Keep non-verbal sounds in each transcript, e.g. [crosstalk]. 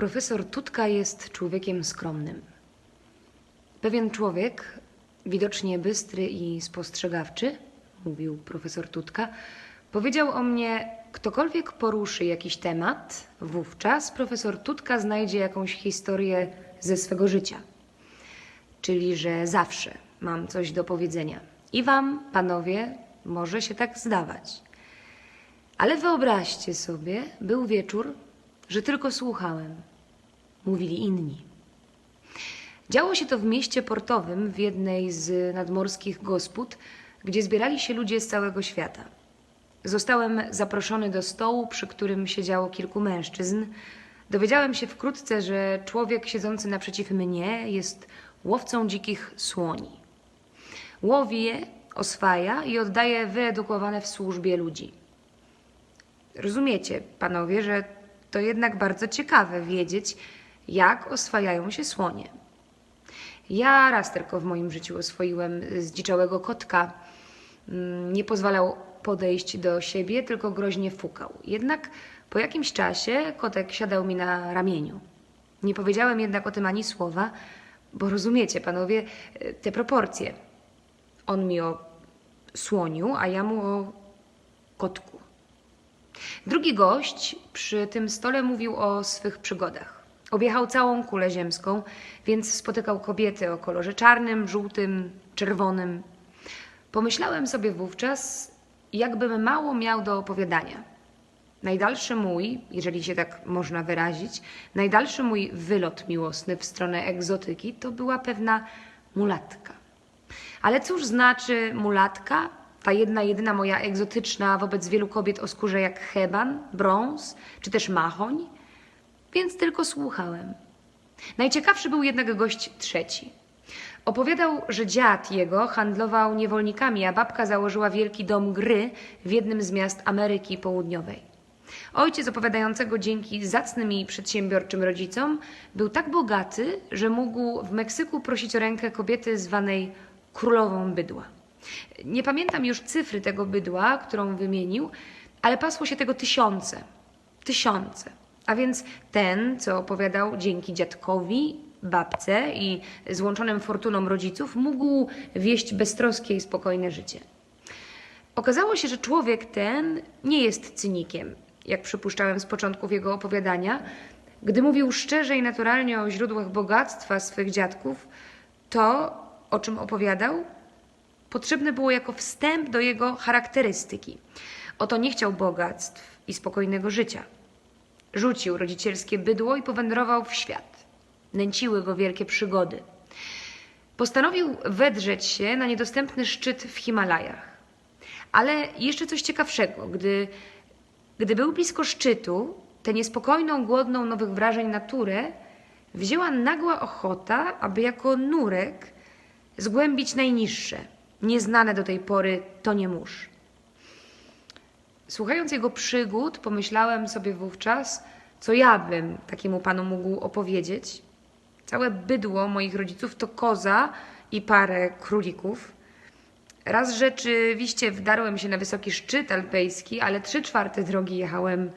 Profesor Tutka jest człowiekiem skromnym. Pewien człowiek, widocznie bystry i spostrzegawczy, mówił profesor Tutka, powiedział o mnie: Ktokolwiek poruszy jakiś temat, wówczas profesor Tutka znajdzie jakąś historię ze swego życia. Czyli, że zawsze mam coś do powiedzenia. I wam, panowie, może się tak zdawać. Ale wyobraźcie sobie, był wieczór, że tylko słuchałem. Mówili inni. Działo się to w mieście portowym, w jednej z nadmorskich gospód, gdzie zbierali się ludzie z całego świata. Zostałem zaproszony do stołu, przy którym siedziało kilku mężczyzn. Dowiedziałem się wkrótce, że człowiek siedzący naprzeciw mnie jest łowcą dzikich słoni. Łowi je, oswaja i oddaje wyedukowane w służbie ludzi. Rozumiecie, panowie, że to jednak bardzo ciekawe wiedzieć, jak oswajają się słonie. Ja raz tylko w moim życiu oswoiłem zdziczałego kotka. Mm, Nie pozwalał podejść do siebie, tylko groźnie fukał. Jednak po jakimś czasie kotek siadał mi na ramieniu. Nie powiedziałem jednak o tym ani słowa, bo rozumiecie, panowie, e, te proporcje. On mi o słoniu, a ja mu o kotku. Drugi gość przy tym stole mówił o swych przygodach. Objechał całą kulę ziemską, więc spotykał kobiety o kolorze czarnym, żółtym, czerwonym. Pomyślałem sobie wówczas, jakbym mało miał do opowiadania. Najdalszy mój, jeżeli się tak można wyrazić, najdalszy mój wylot miłosny w stronę egzotyki to była pewna mulatka. Ale cóż znaczy mulatka? Ta jedna, jedyna moja egzotyczna wobec wielu kobiet o skórze jak heban, brąz czy też machoń? Więc tylko słuchałem. Najciekawszy był jednak gość trzeci. Opowiadał, że dziad jego handlował niewolnikami, a babka założyła wielki dom gry w jednym z miast Ameryki Południowej. Ojciec opowiadającego dzięki zacnym i przedsiębiorczym rodzicom był tak bogaty, że mógł w Meksyku prosić o rękę kobiety zwanej królową bydła. Nie pamiętam już cyfry tego bydła, którą wymienił, ale pasło się tego tysiące. Tysiące. A więc ten, co opowiadał dzięki dziadkowi, babce i złączonym fortuną rodziców, mógł wieść beztroskie i spokojne życie. Okazało się, że człowiek ten nie jest cynikiem, jak przypuszczałem z początków jego opowiadania. Gdy mówił szczerze i naturalnie o źródłach bogactwa swych dziadków, to, o czym opowiadał, potrzebne było jako wstęp do jego charakterystyki. Oto nie chciał bogactw i spokojnego życia. Rzucił rodzicielskie bydło i powędrował w świat. Nęciły go wielkie przygody. Postanowił wedrzeć się na niedostępny szczyt w Himalajach. Ale jeszcze coś ciekawszego, gdy, gdy był blisko szczytu, tę niespokojną, głodną nowych wrażeń naturę wzięła nagła ochota, aby jako nurek zgłębić najniższe, nieznane do tej pory to nie mórz. Słuchając jego przygód, pomyślałem sobie wówczas, co ja bym takiemu panu mógł opowiedzieć. Całe bydło moich rodziców to koza i parę królików. Raz rzeczywiście wdarłem się na wysoki szczyt alpejski, ale trzy czwarte drogi jechałem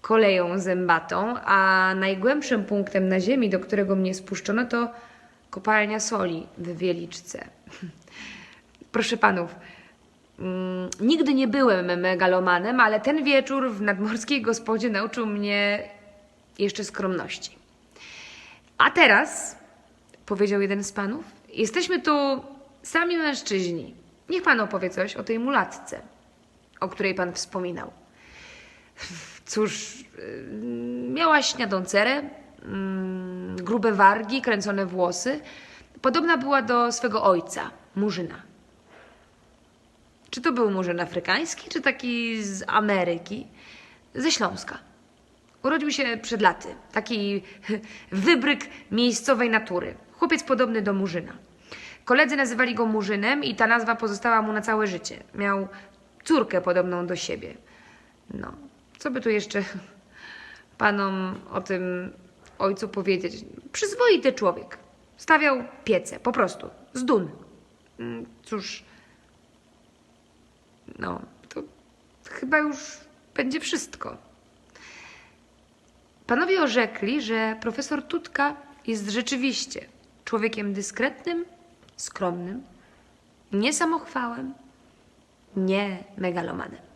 koleją zębatą, a najgłębszym punktem na ziemi, do którego mnie spuszczono, to kopalnia soli w Wieliczce. [laughs] Proszę panów, mm, nigdy nie byłem megalomanem, ale ten wieczór w nadmorskiej gospodzie nauczył mnie jeszcze skromności. A teraz, powiedział jeden z panów, jesteśmy tu sami mężczyźni. Niech pan opowie coś o tej mulatce, o której pan wspominał. Cóż, yy, miała śniadą cerę, mm, grube wargi, kręcone włosy. Podobna była do swego ojca, Murzyna. Czy to był murzyn afrykański, czy taki z Ameryki? Ze Śląska. Urodził się przed laty. Taki [laughs] wybryk miejscowej natury. Chłopiec podobny do Murzyna. Koledzy nazywali go Murzynem i ta nazwa pozostała mu na całe życie. Miał córkę podobną do siebie. No, co by tu jeszcze [laughs] panom o tym ojcu powiedzieć? Przyzwoity człowiek. Stawiał piece, po prostu, z dun. Mm, Cóż, no, to chyba już będzie wszystko. Panowie orzekli, że profesor Tutka jest rzeczywiście człowiekiem dyskretnym, skromnym, nie samochwałem, nie megalomanem.